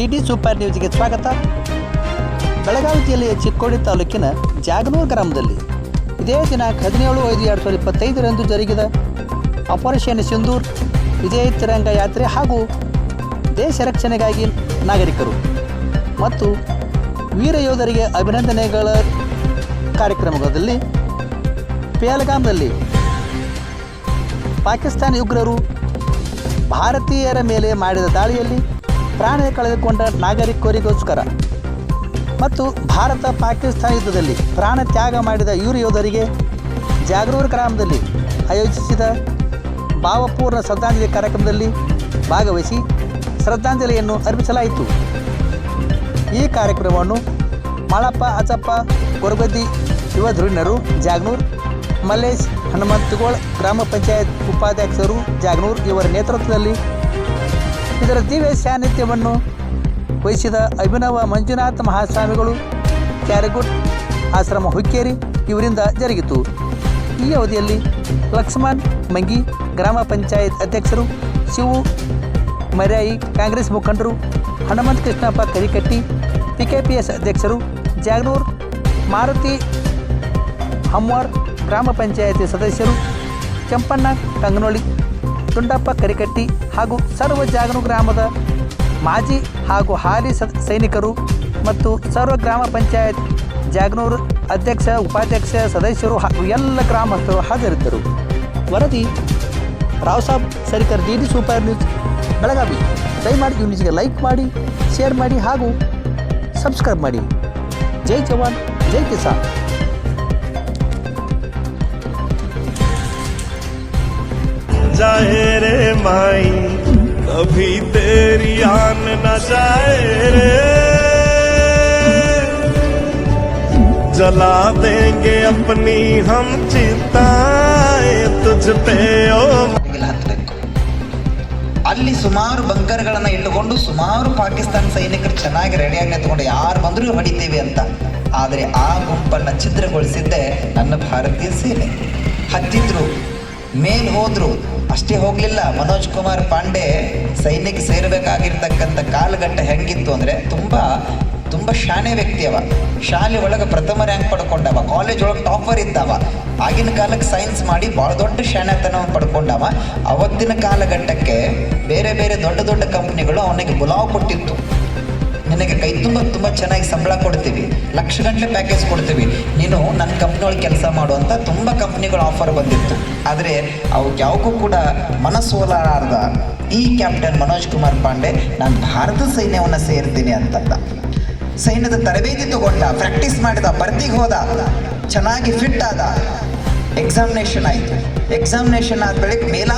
D D super ನ್ಯೂಸ್ಗೆ ಸ್ವಾಗತ. ಬೆಳಗಾವಿ ಜಿಲ್ಲೆಯ ಚಿಕ್ಕೋಡಿ ತಾಲೂಕಿನ ಜಾಗನೂರ್ ಗ್ರಾಮದಲ್ಲಿ ಇದೇ ದಿನ ಹದಿನೇಳು ಐದು ಎರಡು ಸಾವಿರದ ಇಪ್ಪತ್ತೈದರಂದು ಜರುಗಿದ ಆಪರೇಷನ್ ಸಿಂಧೂರ್. ವಿಜಯ ತಿರಂಗ ಯಾತ್ರೆ ಹಾಗೂ ದೇಶ ರಕ್ಷಣೆಗಾಗಿ ನಾಗರಿಕರು ಮತ್ತು ವೀರ ಯೋಧರಿಗೆ ಅಭಿನಂದನೆಗಳ ಕಾರ್ಯಕ್ರಮದಲ್ಲಿ ಪೇಲ್ಗಾಮ್ನಲ್ಲಿ ಪಾಕಿಸ್ತಾನ ಉಗ್ರರು ಭಾರತೀಯರ ಮೇಲೆ ಮಾಡಿದ ದಾಳಿಯಲ್ಲಿ ಪ್ರಾಣ ಕಳೆದುಕೊಂಡ ನಾಗರಿಕರಿಗೋಸ್ಕರ. ಮತ್ತು ಭಾರತ ಪಾಕಿಸ್ತಾನ ಯುದ್ಧದಲ್ಲಿ ಪ್ರಾಣ ತ್ಯಾಗ ಮಾಡಿದ ಯುವ ಯೋಧರಿಗೆ ಜಾಗರೂರ್ ಗ್ರಾಮದಲ್ಲಿ ಆಯೋಜಿಸಿದ ಭಾವಪೂರ್ಣ ಶ್ರದ್ಧಾಂಜಲಿ ಕಾರ್ಯಕ್ರಮದಲ್ಲಿ ಭಾಗವಹಿಸಿ ಶ್ರದ್ಧಾಂಜಲಿಯನ್ನು ಅರ್ಪಿಸಲಾಯಿತು. ಈ ಕಾರ್ಯಕ್ರಮವನ್ನು ಮಾಳಪ್ಪ ಅಜಪ್ಪ ಗೊರಗದ್ದಿ ಯುವ ಧುರೀಣರು ಜಾಗ್ನೂರ್, ಮಲ್ಲೇಶ್ ಹನುಮಂತಗೋಳ್ ಗ್ರಾಮ ಪಂಚಾಯತ್ ಉಪಾಧ್ಯಕ್ಷರು, ಜಾಗ್ನೂರ್ ಇವರ ನೇತೃತ್ವದಲ್ಲಿ ಇದರ ದಿವ್ಯ ಸಾನ್ನಿಧ್ಯವನ್ನು ವಹಿಸಿದ ಅಭಿನವ ಮಂಜುನಾಥ ಮಹಾಸ್ವಾಮಿಗಳು ಕ್ಯಾರಗುಡ್ ಆಶ್ರಮ ಹುಕ್ಕೇರಿ, ಇವರಿಂದ ಜರುಗಿತು. ಈ ಅವಧಿಯಲ್ಲಿ ಲಕ್ಷ್ಮಣ್, ಮಂಗಿ, ಗ್ರಾಮ ಪಂಚಾಯತ್ ಅಧ್ಯಕ್ಷರು, ಶಿವು, ಮರ್ಯಾಯಿ, ಕಾಂಗ್ರೆಸ್ ಮುಖಂಡರು, Hanumanta Krishnappa Karikatti P K P S ಅಧ್ಯಕ್ಷರು, ಜಾಗನೂರ್, ಮಾರುತಿ ಹಮ್ವಾರ್ ಗ್ರಾಮ ಪಂಚಾಯತಿ ಸದಸ್ಯರು ಚಂಪಣ್ಣ ಕಂಗನೊಳಿ ತುಂಡಪ್ಪ ಕರಿಕಟ್ಟಿ ಹಾಗೂ ಸರ್ವ ಜಾಗನು ಗ್ರಾಮದ ಮಾಜಿ ಹಾಗೂ ಹಾಲಿ ಸೈನಿಕರು ಮತ್ತು ಸರ್ವ ಗ್ರಾಮ ಪಂಚಾಯತ್ ಜಾಗನೂರು ಅಧ್ಯಕ್ಷ, ಉಪಾಧ್ಯಕ್ಷ, ಸದಸ್ಯರು ಹಾಗೂ ಎಲ್ಲ ಗ್ರಾಮಸ್ಥರು ಹಾಜರಿದ್ದರು. ವರದಿ Rao Saab Sarikar, D D Super News, Belagavi. ದಯಮಾಡಿ ಈ ನ್ಯೂಸ್ಗೆ ಲೈಕ್ ಮಾಡಿ, ಶೇರ್ ಮಾಡಿ ಹಾಗೂ ಸಬ್ಸ್ಕ್ರೈಬ್ ಮಾಡಿ. ಜೈ ಜವಾನ್, ಜೈ ಕಿಸಾನ್. माई कभी तेरी आन न जाए रे जला देंगे अपनी हम चिताएं तुझ पे ओ ಬಾಗಿಲು ಹತ್ತಬೇಕು ಅಲ್ಲಿ ಸುಮಾರು ಬಂಕರ್ಗಳನ್ನ ಇಟ್ಟುಕೊಂಡು ಸುಮಾರು ಪಾಕಿಸ್ತಾನ ಸೈನಿಕರು ಚೆನ್ನಾಗಿ ರೆಡಿಯಾಗಿ ನಿಂತ್ಕೊಂಡು ಯಾರು ಬಂದರೂ ಹೊಡಿತೀವಿ ಅಂತ ಆದರೆ ಆ ಗುಂಪನ್ನ ಛಿದ್ರಗೊಳಿಸಿದ್ದೆ ನನ್ನ ಭಾರತೀಯ ಸೇನೆ ಹತ್ತಿದ್ರು ಮೇಲ್ ಹೋದ್ರು. ಅಷ್ಟೇ ಹೋಗ್ಲಿಲ್ಲ. ಮನೋಜ್ ಕುಮಾರ್ ಪಾಂಡೆ ಸೈನ್ಯಕ್ಕೆ ಸೇರಬೇಕಾಗಿರ್ತಕ್ಕಂಥ ಕಾಲಘಟ್ಟ ಹೆಂಗಿತ್ತು ಅಂದ್ರೆ ತುಂಬಾ, ತುಂಬ ಶಾಣೆ ವ್ಯಕ್ತಿ ಅವ. ಶಾಲೆ ಒಳಗೆ ಪ್ರಥಮ ರ್ಯಾಂಕ್ ಪಡ್ಕೊಂಡವ. ಕಾಲೇಜ್ ಒಳಗೆ ಟಾಪರ್ ಇದ್ದಾವ. ಆಗಿನ ಕಾಲಕ್ಕೆ ಸೈನ್ಸ್ ಮಾಡಿ ಭಾಳ ದೊಡ್ಡ ಶಾಣೆತನವನ್ನು ಪಡ್ಕೊಂಡವ. ಅವತ್ತಿನ ಕಾಲಘಟ್ಟಕ್ಕೆ ಬೇರೆ ಬೇರೆ ದೊಡ್ಡ ದೊಡ್ಡ ಕಂಪ್ನಿಗಳು ಅವನಿಗೆ ಬುಲಾವ್ ಕೊಟ್ಟಿತ್ತು. ನಿನಗೆ ಕೈ ತುಂಬ ತುಂಬ ಚೆನ್ನಾಗಿ ಸಂಬಳ ಕೊಡ್ತೀವಿ. ಲಕ್ಷ ಗಂಟಲೆ ಪ್ಯಾಕೇಜ್ ಕೊಡ್ತೀವಿ. ನೀನು ನನ್ನ ಕಂಪ್ನಿ ಒಳಗೆ ಕೆಲಸ ಮಾಡು ಅಂತ ತುಂಬ ಕಂಪ್ನಿಗಳು ಆಫರ್ ಬಂದಿತ್ತು. ಆದರೆ ಅವಕ್ಕೆ ಯಾವಕ್ಕೂ ಕೂಡ ಮನಸ್ಸೋಲಾರ್ದ ಈ ಕ್ಯಾಪ್ಟನ್ ಮನೋಜ್ ಕುಮಾರ್ ಪಾಂಡೆ, ನಾನು ಭಾರತ ಸೈನ್ಯವನ್ನು ಸೇರ್ತೀನಿ ಅಂತಂದ. ಸೈನ್ಯದ ತರಬೇತಿ ತಗೊಂಡ ಪ್ರಾಕ್ಟೀಸ್ ಮಾಡಿದ ಭರ್ತಿಗೆ ಹೋದ. ಚೆನ್ನಾಗಿ ಫಿಟ್ ಆದ. ಎಕ್ಸಾಮಿನೇಷನ್ ಆಯಿತು. ಎಕ್ಸಾಮಿನೇಷನ್ ಆದ ಬಳಿಕ ಮೇಲ